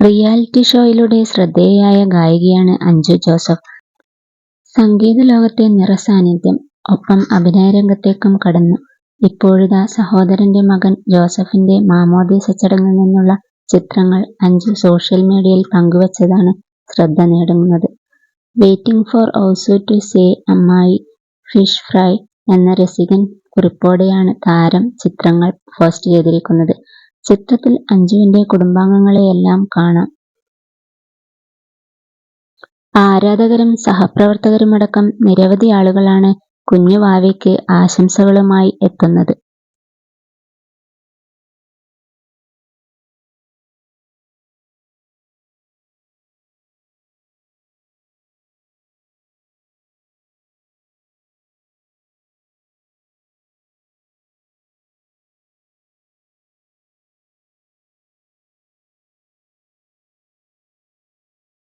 Reality ഷോയിലൂടെ ശ്രദ്ധേയയായ ഗായികയാണ് അഞ്ജു ജോസഫ്. സംഗീത ലോകത്തെ നിറസാന്നിധ്യം. ഒപ്പം അഭിനയരംഗത്തേക്കും കടന്നു. ഇപ്പോഴിതാ സഹോദരന്റെ മകൻ ജോസഫിന്റെ മാമ്മോദീസ ചടങ്ങിൽ നിന്നുള്ള ചിത്രങ്ങൾ അഞ്ജു സോഷ്യൽ മീഡിയയിൽ പങ്കുവച്ചതാണ് ശ്രദ്ധ നേടുന്നത്. വെയ്റ്റിങ് ഫോർ ഔസു ടു സേ അമ്മായി ഫിഷ് ഫ്രൈ എന്ന രസികൻ കുറിപ്പോടെയാണ് താരം ചിത്രങ്ങൾ പോസ്റ്റ് ചെയ്തിരിക്കുന്നത്. ചിത്രത്തിൽ അഞ്ജുവിന്റെ കുടുംബാംഗങ്ങളെയെല്ലാം കാണാം. ആരാധകരും സഹപ്രവർത്തകരുമടക്കം നിരവധി ആളുകളാണ് കുഞ്ഞു വാവയ്ക്ക് ആശംസകളുമായി എത്തുന്നത്.